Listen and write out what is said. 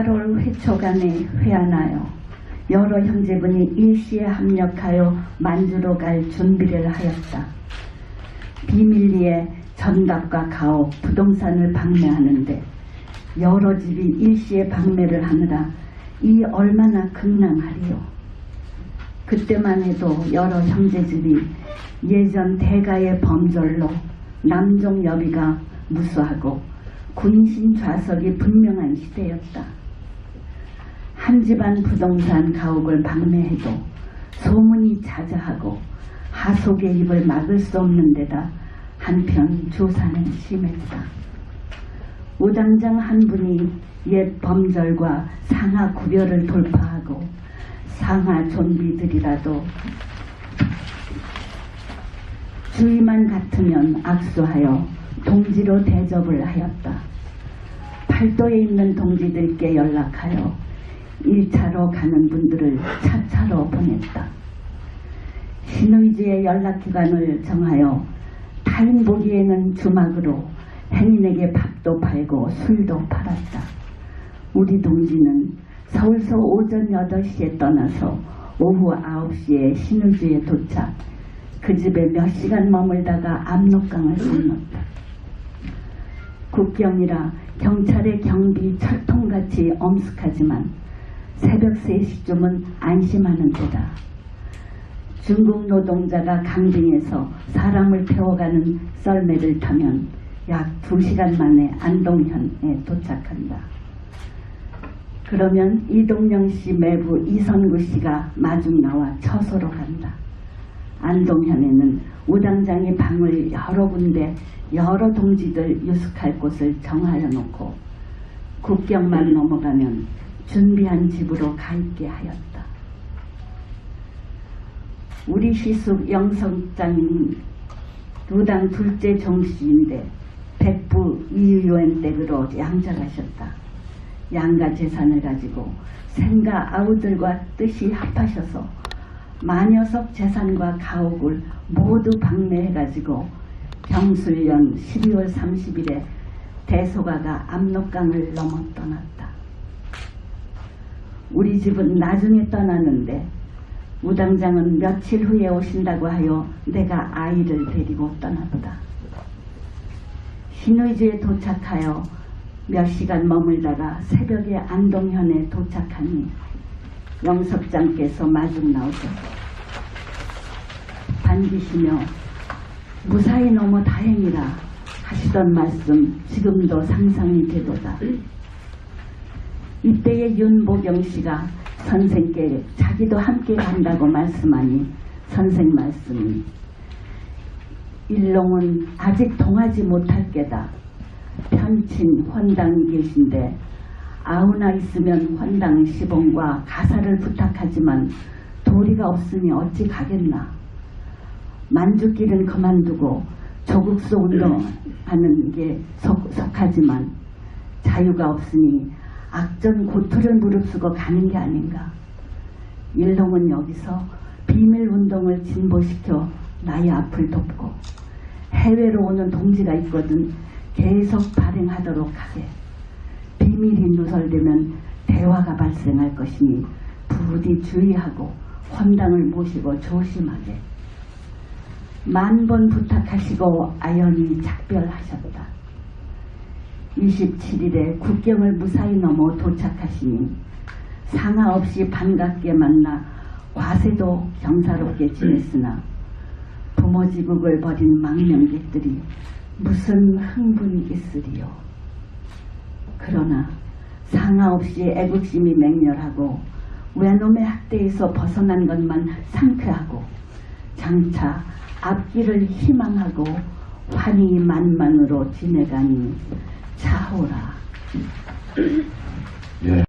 8월 회초간에 회하나요. 여러 형제분이 일시에 합력하여 만주로 갈 준비를 하였다. 비밀리에 전답과 가옥, 부동산을 방매하는데 여러 집이 일시에 방매를 하느라 이 얼마나 극랑하리요. 그때만 해도 여러 형제집이 예전 대가의 범절로 남종 여비가 무수하고 군신 좌석이 분명한 시대였다. 한 집안 부동산 가옥을 방매해도 소문이 자자하고 하속의 입을 막을 수 없는 데다 한편 조사는 심했다. 우당장 한 분이 옛 범절과 상하 구별을 돌파하고 상하 좀비들이라도 주의만 같으면 악수하여 동지로 대접을 하였다. 팔도에 있는 동지들께 연락하여 1차로 가는 분들을 차차로 보냈다. 신의지의 연락기관을 정하여 타인 보기에는 주막으로 행인에게 밥도 팔고 술도 팔았다. 우리 동지는 서울서 오전 8시에 떠나서 오후 9시에 신의주에 도착 그 집에 몇 시간 머물다가 압록강을 건넜다. 국경이라 경찰의 경비 철통같이 엄숙하지만 새벽 3시쯤은 안심하는 때다. 중국 노동자가 강빙에서 사람을 태워가는 썰매를 타면 약 2시간 만에 안동현에 도착한다. 그러면 이동영 씨 매부 이선구 씨가 마중 나와 처소로 간다. 안동현에는 우당장이 방을 여러 군데 여러 동지들 유숙할 곳을 정하여 놓고 국경만 넘어가면 준비한 집으로 가 있게 하였다. 우리 시숙 영성장님 루당 둘째 정씨인데 백부 이의원 댁으로 양자가셨다. 양가 재산을 가지고 생가 아우들과 뜻이 합하셔서 마녀석 재산과 가옥을 모두 방매해가지고 병술년 12월 30일에 대소가가 압록강을 넘어 떠났다. 우리 집은 나중에 떠나는데 우당장은 며칠 후에 오신다고 하여 내가 아이를 데리고 떠나보다. 신의주에 도착하여 몇 시간 머물다가 새벽에 안동현에 도착하니 영석장께서 마중 나오셔서 반기시며 무사히 너무 다행이라 하시던 말씀 지금도 상상이 되도다. 이때의 윤보경 씨가 선생께 자기도 함께 간다고 말씀하니 선생 말씀이 일롱은 아직 동하지 못할 게다. 편친 헌당이 계신데 아우나 있으면 헌당 시봉과 가사를 부탁하지만 도리가 없으니 어찌 가겠나. 만주길은 그만두고 조국수 운동하는 게 속, 속하지만 자유가 없으니 악전 고투를 무릅쓰고 가는 게 아닌가. 일롱은 여기서 비밀 운동을 진보시켜 나의 앞을 돕고 해외로 오는 동지가 있거든 계속 발행하도록 하게. 비밀이 누설되면 대화가 발생할 것이니 부디 주의하고 헌당을 모시고 조심하게. 만번 부탁하시고 아연히 작별하셨다. 27일에 국경을 무사히 넘어 도착하시니 상하 없이 반갑게 만나 과세도 경사롭게 지냈으나 부모 지국을 버린 망명객들이 무슨 흥분이 있으리요. 그러나 상하 없이 애국심이 맹렬하고 외놈의 학대에서 벗어난 것만 상쾌하고 장차 앞길을 희망하고 환희 만만으로 지내가니 차오라. 예.